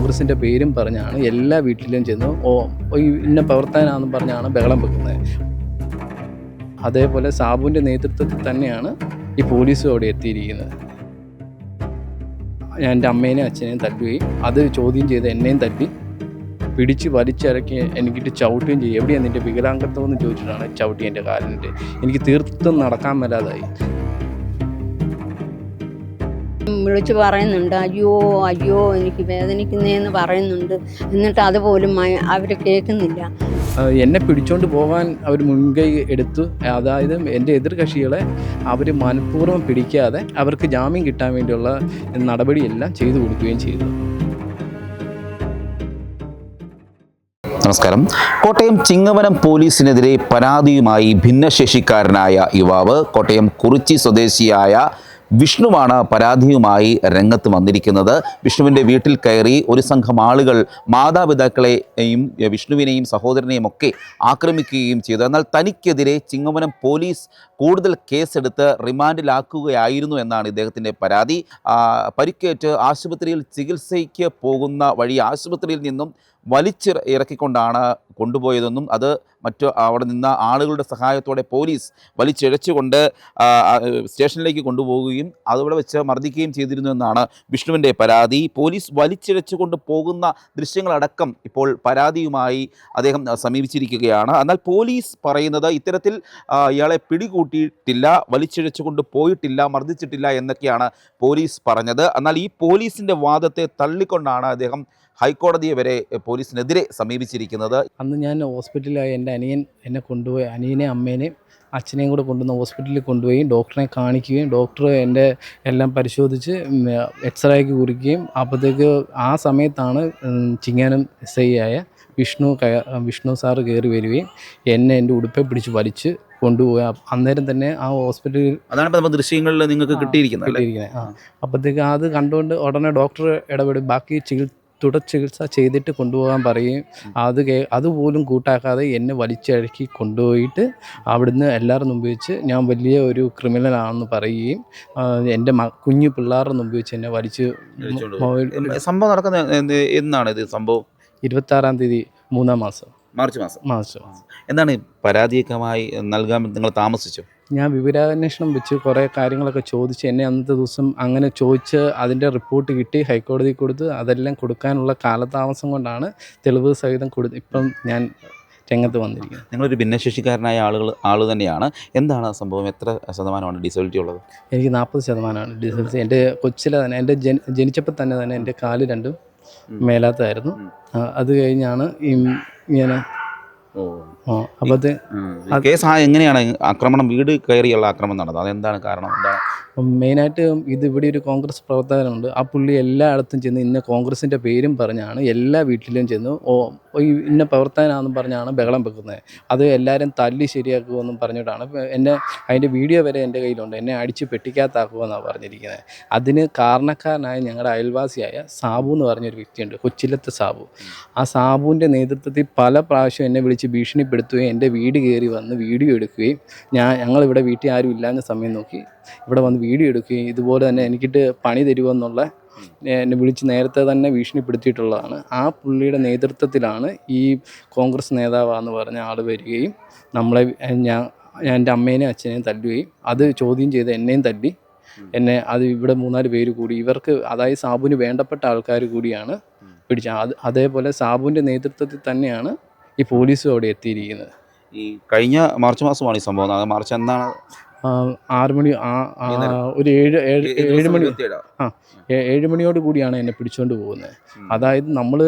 കോൺഗ്രസിന്റെ പേരും പറഞ്ഞാണ് എല്ലാ വീട്ടിലും ചെന്ന് ഓ ഇന്ന പ്രവർത്തനാന്ന് പറഞ്ഞാണ് ബഹളം വെക്കുന്നത്. അതേപോലെ സാബുവിന്റെ നേതൃത്വത്തിൽ തന്നെയാണ് ഈ പോലീസും അവിടെ എത്തിയിരിക്കുന്നത്. എന്റെ അമ്മേനെയും അച്ഛനെയും തല്ലുകയും അത് ചോദ്യം ചെയ്ത് എന്നെയും തല്ലി പിടിച്ച് വലിച്ചിറക്കി എനിക്കിട്ട് ചവിട്ടുകയും ചെയ്യും. എവിടെയാണ് നിന്റെ വികലാംഗത്വം എന്ന് ചോദിച്ചിട്ടാണ് ചവിട്ടി എന്റെ കാലിന്റെ. എനിക്ക് തീർത്തും നടക്കാൻ മേലാതായി. വിളിച്ച് പറയുന്നുണ്ട് അയ്യോ അയ്യോ എനിക്ക് വേദനിക്കുന്നതെന്ന് പറയുന്നുണ്ട്. എന്നിട്ട് അതുപോലും അവർ കേൾക്കുന്നില്ല. എന്നെ പിടിച്ചോണ്ട് പോകാൻ അവർ മുൻകൈ എടുത്തു. അതായത് എന്റെ എതിർ കക്ഷികളെ അവർ മനഃപൂർവം പിടിക്കാതെ അവർക്ക് ജാമ്യം കിട്ടാൻ വേണ്ടിയുള്ള നടപടിയെല്ലാം ചെയ്തു കൊടുക്കുകയും ചെയ്തു. നമസ്കാരം. കോട്ടയം ചിങ്ങവനം പോലീസിനെതിരെ പരാതിയുമായി ഭിന്നശേഷിക്കാരനായ യുവാവ് കോട്ടയം കുറിച്ചി സ്വദേശിയായ വിഷ്ണുവാണ് പരാതിയുമായി രംഗത്ത് വന്നിരിക്കുന്നത്. വിഷ്ണുവിന്റെ വീട്ടിൽ കയറി ഒരു സംഘം ആളുകൾ മാതാപിതാക്കളെയും വിഷ്ണുവിനെയും സഹോദരനെയും ഒക്കെ ആക്രമിക്കുകയും ചെയ്തു. എന്നാൽ തനിക്കെതിരെ ചിങ്ങവനം പോലീസ് കൂടുതൽ കേസെടുത്ത് റിമാൻഡിലാക്കുകയായിരുന്നു എന്നാണ് ഇദ്ദേഹത്തിന്റെ പരാതി. പരിക്കേറ്റ് ആശുപത്രിയിൽ ചികിത്സയ്ക്ക് പോകുന്ന വഴി ആശുപത്രിയിൽ നിന്നും വലിച്ചിറ ഇറക്കിക്കൊണ്ടാണ് കൊണ്ടുപോയതെന്നും അത് മറ്റു അവിടെ നിന്ന ആളുകളുടെ സഹായത്തോടെ പോലീസ് വലിച്ചിഴച്ചുകൊണ്ട് സ്റ്റേഷനിലേക്ക് കൊണ്ടുപോവുകയും അതവിടെ വെച്ച് മർദ്ദിക്കുകയും ചെയ്തിരുന്നു എന്നാണ് വിഷ്ണുവിന്റെ പരാതി. പോലീസ് വലിച്ചിഴച്ചുകൊണ്ട് പോകുന്ന ദൃശ്യങ്ങളടക്കം ഇപ്പോൾ പരാതിയുമായി അദ്ദേഹം സമീപിച്ചിരിക്കുകയാണ്. എന്നാൽ പോലീസ് പറയുന്നത് ഇത്തരത്തിൽ ഇയാളെ പിടികൂട്ടിയിട്ടില്ല വലിച്ചിഴച്ചുകൊണ്ട് പോയിട്ടില്ല മർദ്ദിച്ചിട്ടില്ല എന്നൊക്കെയാണ് പോലീസ് പറഞ്ഞത്. എന്നാൽ ഈ പോലീസിന്റെ വാദത്തെ തള്ളിക്കൊണ്ടാണ് അദ്ദേഹം ഹൈക്കോടതിയെ വരെ പോലീസിനെതിരെ സമീപിച്ചിരിക്കുന്നത്. അന്ന് ഞാൻ ഹോസ്പിറ്റലിലായി. എന്റെ അനിയൻ എന്നെ കൊണ്ടുപോയി അനിയനെ അമ്മേനെയും അച്ഛനെയും കൂടെ കൊണ്ടുവന്ന് ഹോസ്പിറ്റലിൽ കൊണ്ടുപോയി ഡോക്ടറെ കാണിക്കുകയും ഡോക്ടർ എന്റെ എല്ലാം പരിശോധിച്ച് എക്സ്റേക്ക് കുറിക്കുകയും അപ്പോഴത്തേക്ക് ആ സമയത്താണ് ചിങ്ങാനം എസ് ഐ ആയ വിഷ്ണു കയ- വിഷ്ണു സാർ കയറി വരികയും എന്നെ എന്റെ ഉടുപ്പെ പിടിച്ച് വലിച്ച് കൊണ്ടുപോയി. അന്നേരം തന്നെ ആ ഹോസ്പിറ്റലിൽ അതാണ് ഇപ്പോൾ ദൃശ്യങ്ങളിൽ നിങ്ങൾക്ക് കിട്ടിയിരിക്കുന്നത്? കിട്ടിയിരിക്കുന്നത്. ആ അപ്പോഴത്തേക്ക് അത് കണ്ടുകൊണ്ട് ഉടനെ ഡോക്ടർ ഇടപെടും. ബാക്കി ചികിത്സ തുടർ ചികിത്സ ചെയ്തിട്ട് കൊണ്ടുപോകാൻ പറയും. അത് കേ അതുപോലും കൂട്ടാക്കാതെ എന്നെ വലിച്ചഴക്കി കൊണ്ടുപോയിട്ട് അവിടുന്ന് എല്ലാവരും മുമ്പ് വെച്ച് ഞാൻ വലിയ ഒരു ക്രിമിനലാണെന്ന് പറയുകയും എന്റെ കുഞ്ഞു പിള്ളേരുടെ മുമ്പ് വെച്ച് എന്നെ വലിച്ച് സംഭവം നടക്കുന്ന എന്നാണ് ഇത് സംഭവം? ഇരുപത്താറാം തീയതി മൂന്നാം മാസം. മാർച്ച് മാസം. മാസം. എന്താണ് പരാതിയൊക്കെ പരാതിയൊക്കെമായി നൽകാൻ നിങ്ങൾ താമസിച്ചു? ഞാൻ വിവരാന്വേഷണം വെച്ച് കുറേ കാര്യങ്ങളൊക്കെ ചോദിച്ച് എന്നെ അന്നത്തെ ദിവസം അങ്ങനെ ചോദിച്ച് അതിന്റെ റിപ്പോർട്ട് കിട്ടി ഹൈക്കോടതി കൊടുത്ത് അതെല്ലാം കൊടുക്കാനുള്ള കാലതാമസം കൊണ്ടാണ് തെളിവ് സഹിതം കൊടുത്ത് ഇപ്പം ഞാൻ രംഗത്ത് വന്നിരിക്കുന്നത്. നിങ്ങളൊരു ഭിന്നശേഷിക്കാരനായ ആളുകൾ ആൾ തന്നെയാണ്. എന്താണ് ആ സംഭവം? എത്ര ശതമാനമാണ് ഡിസബിലിറ്റി ഉള്ളത്? എനിക്ക് നാൽപ്പത് ശതമാനമാണ് ഡിസബിലിറ്റി എന്റെ കൊച്ചിലെ തന്നെ എന്റെ ജന ജനിച്ചപ്പോൾ തന്നെ തന്നെ എന്റെ കാൽ രണ്ടും. മേലാത്തായിരുന്നു. അത് കഴിഞ്ഞാണ് ഇങ്ങനെ അത് കേസ് ആ എങ്ങനെയാണ് ആക്രമണം? വീട് കയറിയുള്ള ആക്രമണം നടന്നത്? അതെന്താണ് കാരണം? എന്താണ് മെയിനായിട്ട് ഇത് ഇവിടെ ഒരു കോൺഗ്രസ് പ്രവർത്തകനുണ്ട്. ആ പുള്ളി എല്ലായിടത്തും ചെന്ന് ഇന്ന കോൺഗ്രസിന്റെ പേരും പറഞ്ഞാണ് എല്ലാ വീട്ടിലും ചെന്ന് ഓ ഈ ഇന്ന പ്രവർത്തനാന്നും പറഞ്ഞാണ് ബഹളം വെക്കുന്നത്. അത് എല്ലാവരും തല്ലി ശരിയാക്കുമെന്നും പറഞ്ഞിട്ടാണ് എന്നെ അതിന്റെ വീഡിയോ വരെ എന്റെ കയ്യിലുണ്ട്. എന്നെ അടിച്ച് പെട്ടിക്കകത്താക്കുമെന്നാണ് പറഞ്ഞിരിക്കുന്നത്. അതിന് കാരണക്കാരനായ ഞങ്ങളുടെ അയൽവാസിയായ സാബു എന്ന് പറഞ്ഞൊരു വ്യക്തിയുണ്ട്. കൊച്ചിലത്തെ സാബു. ആ സാബുവിന്റെ നേതൃത്വത്തിൽ പല പ്രാവശ്യം എന്നെ വിളിച്ച് ഭീഷണിപ്പെടുത്തുകയും എന്റെ വീട് കയറി വന്ന് വീഡിയോ എടുക്കുകയും ഞാൻ ഞങ്ങളിവിടെ വീട്ടിൽ ആരും ഇല്ലാഞ്ഞ സമയം നോക്കി ഇവിടെ വന്ന് വീഡിയോ എടുക്കുകയും ഇതുപോലെ തന്നെ എനിക്കിട്ട് പണി തരുമെന്നുള്ള എന്നെ വിളിച്ച് നേരത്തെ തന്നെ ഭീഷണിപ്പെടുത്തിയിട്ടുള്ളതാണ്. ആ പുള്ളിയുടെ നേതൃത്വത്തിലാണ് ഈ കോൺഗ്രസ് നേതാവാന്ന് പറഞ്ഞ ആൾ വരികയും നമ്മളെ ഞാൻ ഞാൻ എന്റെ അമ്മേനെയും അച്ഛനെയും തല്ലുകയും അത് ചോദ്യം ചെയ്ത് എന്നെയും തല്ലി എന്നെ അത് ഇവിടെ മൂന്നാൽ പേര് കൂടി ഇവർക്ക് അതായത് സാബുവിന് വേണ്ടപ്പെട്ട ആൾക്കാർ കൂടിയാണ് പിടിച്ച. അത് അതേപോലെ സാബുവിന്റെ നേതൃത്വത്തിൽ തന്നെയാണ് ഈ പോലീസും അവിടെ എത്തിയിരിക്കുന്നത്. ഈ കഴിഞ്ഞ മാർച്ച് മാസമാണ് ഈ സംഭവം. മാർച്ച് എന്നാണ് ആറ് മണി ഒരു ഏഴ് ഏഴ് ഏഴ് മണി ആ ഏഴ് മണിയോട് കൂടിയാണ് എന്നെ പിടിച്ചുകൊണ്ട് പോകുന്നത്. അതായത് നമ്മൾ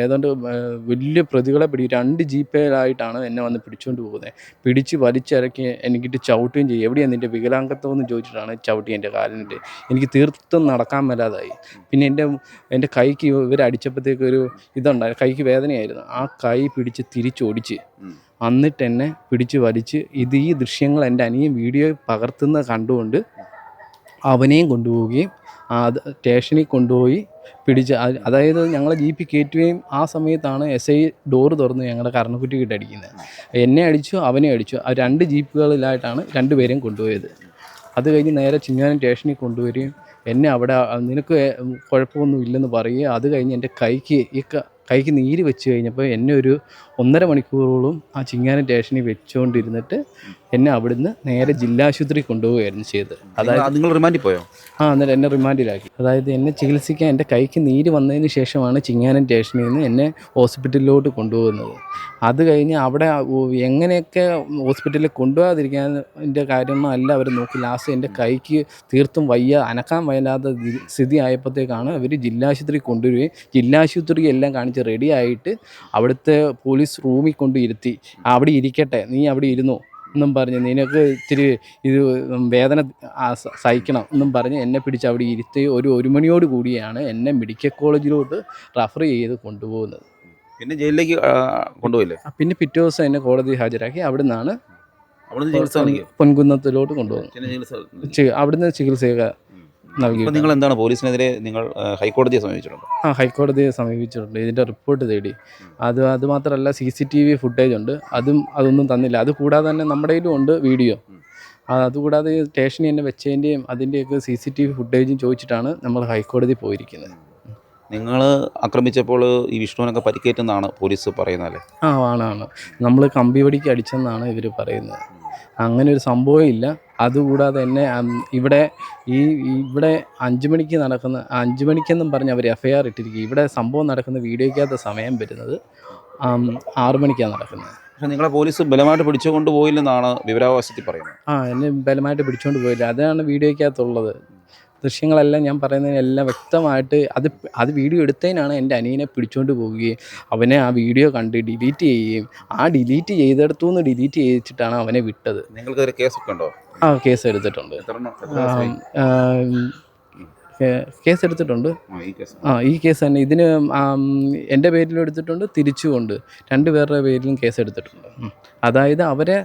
ഏതാണ്ട് വലിയ പ്രതികളെ പിടി രണ്ട് ജീപ്പയിലായിട്ടാണ് എന്നെ വന്ന് പിടിച്ചുകൊണ്ട് പോകുന്നത്. പിടിച്ച് വലിച്ചിറക്കി എനിക്കിട്ട് ചവിട്ടുകയും ചെയ്യും. എവിടെയാണ് നിന്റെ വികലാംഗത്വം എന്ന് ചോദിച്ചിട്ടാണ് ചവിട്ടി എന്റെ കാലിന്റെ എനിക്ക് തീർത്തും നടക്കാൻ മേലാതായി. പിന്നെ എന്റെ എന്റെ കൈക്ക് ഇവരടിച്ചപ്പോഴത്തേക്കൊരു ഇതുണ്ടായി കൈക്ക് വേദനയായിരുന്നു. ആ കൈ പിടിച്ച് തിരിച്ചൊടിച്ച് ഉം. എന്നിട്ട് എന്നെ പിടിച്ച് വലിച്ച് ഇത് ഈ ദൃശ്യങ്ങൾ എന്റെ അനിയൻ വീഡിയോ പകർത്തുന്ന കണ്ടുകൊണ്ട് അവനെയും കൊണ്ടുപോവുകയും അത് സ്റ്റേഷനിൽ കൊണ്ടുപോയി പിടിച്ച് അതായത് ഞങ്ങളെ ജീപ്പിൽ കയറ്റുകയും ആ സമയത്താണ് എസ് ഐ ഡോറ് തുറന്ന് ഞങ്ങളുടെ കർണക്കുറ്റിക്കിട്ട് അടിക്കുന്നത് എന്നെ അടിച്ചു അവനെ അടിച്ചു ആ രണ്ട് ജീപ്പുകളിലായിട്ടാണ് രണ്ടുപേരെയും കൊണ്ടുപോയത് അത് കഴിഞ്ഞ് നേരെ ചിങ്ങാനം സ്റ്റേഷനിൽ കൊണ്ടുവരികയും എന്നെ അവിടെ നിനക്ക് കുഴപ്പമൊന്നും ഇല്ലെന്ന് പറയുകയും അത് കഴിഞ്ഞ് എന്റെ കൈക്ക് ഈ കൈക്ക് നീര് വെച്ച് കഴിഞ്ഞപ്പോൾ എന്നെ ഒരു ഒന്നര മണിക്കൂറോളം ആ ചിങ്ങാനം സ്റ്റേഷനിൽ വെച്ചുകൊണ്ടിരുന്നിട്ട് എന്നെ അവിടുന്ന് നേരെ ജില്ലാശുപത്രി കൊണ്ടുപോവുകയായിരുന്നു ചെയ്തത്. അതായത് നിങ്ങൾ- റിമാൻഡിൽ പോയോ? ആ എന്നിട്ട് എന്നെ റിമാൻഡിലാക്കി അതായത് എന്നെ ചികിത്സിക്കാൻ എന്റെ കൈക്ക് നീര് വന്നതിന് ശേഷമാണ് ചിങ്ങാനം സ്റ്റേഷനിൽ നിന്ന് എന്നെ ഹോസ്പിറ്റലിലോട്ട് കൊണ്ടുപോകുന്നത്. അത് കഴിഞ്ഞ് അവിടെ എങ്ങനെയൊക്കെ ഹോസ്പിറ്റലിൽ കൊണ്ടുപോകാതിരിക്കാൻ എന്റെ കാര്യമൊന്നും അല്ല അവർ നോക്കി. ലാസ്റ്റ് എന്റെ കൈക്ക് തീർത്തും വയ്യ അനക്കാൻ വയ്യാത്ത സ്ഥിതി ആയപ്പോഴത്തേക്കാണ് അവർ ജില്ലാശുപത്രി കൊണ്ടുവരികയും ജില്ലാശുപത്രി എല്ലാം കാണിച്ച് റെഡിയായിട്ട് അവിടുത്തെ പോലീസ് റൂമിൽ കൊണ്ട് ഇരുത്തി അവിടെ ഇരിക്കട്ടെ നീ അവിടെ ഇരുന്നു എന്നും പറഞ്ഞ് നിനക്ക് ഇത്തിരി ഇത് വേദന സഹിക്കണം എന്നും പറഞ്ഞ് എന്നെ പിടിച്ച് അവിടെ ഇരുത്തി ഒരു ഒരു മണിയോട് കൂടിയാണ് എന്നെ മെഡിക്കൽ കോളേജിലോട്ട് റഫർ ചെയ്ത് കൊണ്ടുപോകുന്നത്. പിന്നെ ജയിലിലേക്ക് കൊണ്ടുപോയില്ലേ? പിന്നെ പിറ്റേ ദിവസം എന്നെ കോടതി ഹാജരാക്കി അവിടെ നിന്നാണ്? പൊൻകുന്നത്തിലോട്ട് കൊണ്ടുപോകുന്നത്. അവിടുന്ന് ചികിത്സയൊക്കെ നൽകി നിങ്ങൾ എന്താണ് പോലീസിനെതിരെ നിങ്ങൾ ഹൈക്കോടതിയെ സമീപിച്ചിട്ടുണ്ട്? ആ ഹൈക്കോടതിയെ സമീപിച്ചിട്ടുണ്ട്. ഇതിന്റെ റിപ്പോർട്ട് തേടി. അത് അതുമാത്രമല്ല C C T V footage ഉണ്ട്. അതും അതൊന്നും തന്നില്ല. അത് കൂടാതെ തന്നെ നമ്മുടെ കയ്യിലും ഉണ്ട് വീഡിയോ. അതുകൂടാതെ സ്റ്റേഷനിൽ തന്നെ വെച്ചതിന്റെയും അതിന്റെയൊക്കെ സി സി ടി വി ഫുട്ടേജും ചോദിച്ചിട്ടാണ് നമ്മൾ ഹൈക്കോടതി പോയിരിക്കുന്നത്. നിങ്ങൾ ആക്രമിച്ചപ്പോൾ ഈ വിഷ്ണുവിനൊക്കെ പരിക്കേറ്റെന്നാണ് പോലീസ് പറയുന്നത് ആ ആണ് ആണ്. നമ്മൾ കമ്പിവടിക്ക് അടിച്ചെന്നാണ് ഇവർ പറയുന്നത്. അങ്ങനെ ഒരു സംഭവം ഇല്ല. അതുകൂടാതെ തന്നെ ഇവിടെ ഈ ഇവിടെ അഞ്ച് മണിക്ക് നടക്കുന്ന അഞ്ച് മണിക്കെന്നും പറഞ്ഞ് അവർ എഫ് ഐ ആർ ഇട്ടിരിക്കുക ഇവിടെ സംഭവം നടക്കുന്ന വീഡിയോയ്ക്കകത്ത് സമയം വരുന്നത് ആറ് മണിക്കാണ് നടക്കുന്നത്. പക്ഷേ നിങ്ങളെ പോലീസ് ബലമായിട്ട് പിടിച്ചുകൊണ്ട് പോയില്ലെന്നാണ് വിവരാവകാശത്തിൽ പറയുന്നത്. ആ എന്നെ ബലമായിട്ട് പിടിച്ചുകൊണ്ട് പോയില്ല. അതാണ് വീഡിയോയ്ക്കകത്തുള്ളത്. ദൃശ്യങ്ങളെല്ലാം ഞാൻ പറയുന്നതിനെല്ലാം വ്യക്തമായിട്ട് അത് അത് വീഡിയോ എടുത്തതിനാണ് എന്റെ അനിയനെ പിടിച്ചുകൊണ്ട് പോവുകയും അവനെ ആ വീഡിയോ കണ്ട് ഡിലീറ്റ് ചെയ്യുകയും ആ ഡിലീറ്റ് ചെയ്തെടുത്തു നിന്ന് ഡിലീറ്റ് ചെയ്യിച്ചിട്ടാണ് അവനെ വിട്ടത്. നിങ്ങൾക്കൊരു കേസൊക്കെ ഉണ്ടോ? ആ കേസ് എടുത്തിട്ടുണ്ട്. കേസ് എടുത്തിട്ടുണ്ട് ആ, ഈ കേസ്. ആ ഈ കേസ് തന്നെ. ഇതിന് എന്റെ പേരിലും എടുത്തിട്ടുണ്ട് തിരിച്ചുകൊണ്ട്. രണ്ട് പേരുടെ പേരിലും കേസ് എടുത്തിട്ടുണ്ട് അതായത് അവരെ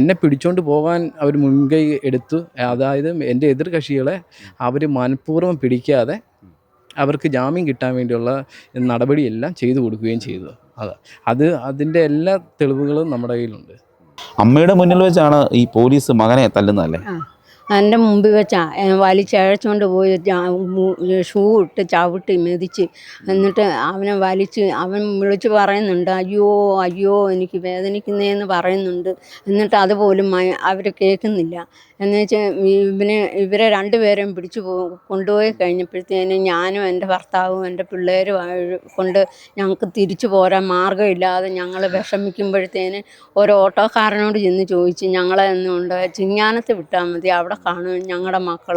എന്നെ പിടിച്ചുകൊണ്ട് പോകാൻ അവർ മുൻകൈ എടുത്തു. അതായത് എന്റെ എതിർ കക്ഷികളെ അവർ മനഃപൂർവം പിടിക്കാതെ അവർക്ക് ജാമ്യം കിട്ടാൻ വേണ്ടിയുള്ള നടപടിയെല്ലാം ചെയ്തു കൊടുക്കുകയും ചെയ്തു. അതെ. അത് അതിന്റെ എല്ലാ തെളിവുകളും നമ്മുടെ കയ്യിലുണ്ട്. അമ്മയുടെ മുന്നിൽ വെച്ചാണ് ഈ പോലീസ് മകനെ തല്ലുന്നതല്ലേ എന്റെ മുമ്പിൽ വെച്ചാ വലിച്ചഴച്ചുകൊണ്ട് പോയി ഷൂ ഇട്ട് ചവിട്ടി മെതിച്ച് എന്നിട്ട് അവനെ വലിച്ച് അവൻ വിളിച്ച് പറയുന്നുണ്ട് അയ്യോ അയ്യോ എനിക്ക് വേദനിക്കുന്നതെന്ന് പറയുന്നുണ്ട്. എന്നിട്ട് അതുപോലും അവർ കേൾക്കുന്നില്ല. എന്ന് വെച്ചാൽ ഇവനെ ഇവരെ രണ്ടുപേരെയും പിടിച്ചു പോ കൊണ്ടുപോയി കഴിഞ്ഞപ്പോഴത്തേന് ഞാനും എന്റെ ഭർത്താവും എന്റെ പിള്ളേരും കൊണ്ട് ഞങ്ങൾക്ക് തിരിച്ചു പോരാൻ മാർഗമില്ലാതെ ഞങ്ങൾ വിഷമിക്കുമ്പോഴത്തേന് ഒരു ഓട്ടോക്കാരനോട് ചെന്ന് ചോദിച്ച് ഞങ്ങളെ എന്നുകൊണ്ട് ചിങ്ങാനത്ത് വിട്ടാൽ മതി അവിടെ കാണും ഞങ്ങളുടെ മക്കൾ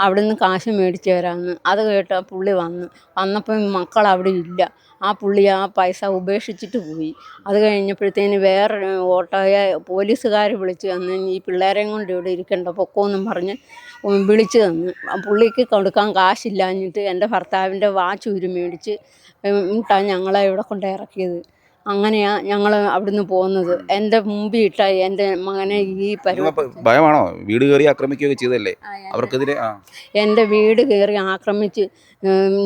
അവിടെ നിന്ന് കാശ് മേടിച്ച് തരാമെന്ന് അത് കേട്ട് പുള്ളി വന്ന്. വന്നപ്പം മക്കൾ അവിടെ ഇല്ല. ആ പുള്ളി ആ പൈസ ഉപേക്ഷിച്ചിട്ട് പോയി. അത് കഴിഞ്ഞപ്പോഴത്തേന് വേറെ ഓട്ടോയെ പോലീസുകാർ വിളിച്ച് തന്ന് ഈ പിള്ളേരെയും കൊണ്ട് ഇവിടെ ഇരിക്കണ്ട പൊക്കോന്നും പറഞ്ഞ് വിളിച്ച് തന്നു. പുള്ളിക്ക് കൊടുക്കാൻ കാശില്ലാഞ്ഞിട്ട് എന്റെ ഭർത്താവിന്റെ വാച്ച് ഊരി മേടിച്ച് ഇട്ടാണ് ഞങ്ങളെ ഇവിടെ കൊണ്ട് ഇറക്കിയത്. അങ്ങനെയാണ് ഞങ്ങൾ അവിടുന്ന് പോകുന്നത്. എന്റെ മുമ്പിൽ ഇട്ട എന്റെ മകനെ ഈ ഭയമാണോ? വീട് കയറി ആക്രമിക്കുകയൊക്കെ ചെയ്തല്ലേ അവർക്കെതിരെ എന്റെ എന്റെ വീട് കയറി ആക്രമിച്ച്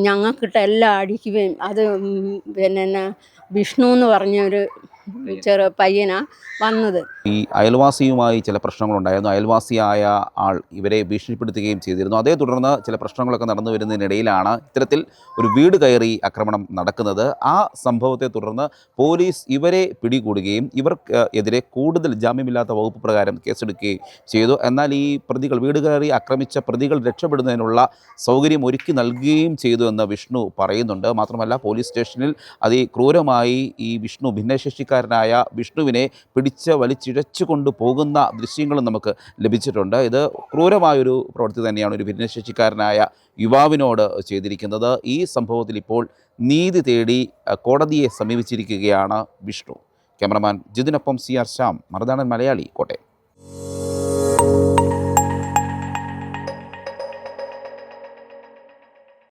ഞങ്ങൾക്കിട്ട എല്ലാം അടിക്കുകയും അത് പിന്നെ വിഷ്ണു എന്ന് പറഞ്ഞൊരു ചെറു പയ്യനാ വന്നത്. ഈ അയൽവാസിയുമായി ചില പ്രശ്നങ്ങളുണ്ടായിരുന്നു. അയൽവാസിയായ ആൾ ഇവരെ ഭീഷണിപ്പെടുത്തുകയും ചെയ്തിരുന്നു. അതേ തുടർന്ന് ചില പ്രശ്നങ്ങളൊക്കെ നടന്നു വരുന്നതിനിടയിലാണ് ഇത്തരത്തിൽ ഒരു വീട് കയറി ആക്രമണം നടക്കുന്നത്. ആ സംഭവത്തെ തുടർന്ന് പോലീസ് ഇവരെ പിടികൂടുകയും ഇവർക്ക് എതിരെ കൂടുതൽ ജാമ്യമില്ലാത്ത വകുപ്പ് പ്രകാരം കേസെടുക്കുകയും ചെയ്തു. എന്നാൽ ഈ പ്രതികൾ വീട് കയറി ആക്രമിച്ച പ്രതികൾ രക്ഷപ്പെടുന്നതിനുള്ള സൗകര്യം ഒരുക്കി നൽകുകയും ചെയ്തു എന്ന് വിഷ്ണു പറയുന്നുണ്ട്. മാത്രമല്ല പോലീസ് സ്റ്റേഷനിൽ അതിക്രൂരമായി ഈ വിഷ്ണു ഭിന്നശേഷിക്കാരനായ വിഷ്ണുവിനെ പിടിച്ച് വലിച്ചിഴച്ചു കൊണ്ട് പോകുന്ന ദൃശ്യങ്ങളും നമുക്ക് ലഭിച്ചിട്ടുണ്ട്. ഇത് ക്രൂരമായൊരു പ്രവൃത്തി തന്നെയാണ് ഒരു ഭിന്നശേഷിക്കാരനായ യുവാവിനോട് ചെയ്തിരിക്കുന്നത്. ഈ സംഭവത്തിൽ ഇപ്പോൾ നീതി തേടി കോടതിയെ സമീപിച്ചിരിക്കുകയാണ് വിഷ്ണു. ക്യാമറമാൻ ജിതിനൊപ്പം സി ആർ ശ്യാം. മറുനാടൻ മലയാളി കോട്ടയം.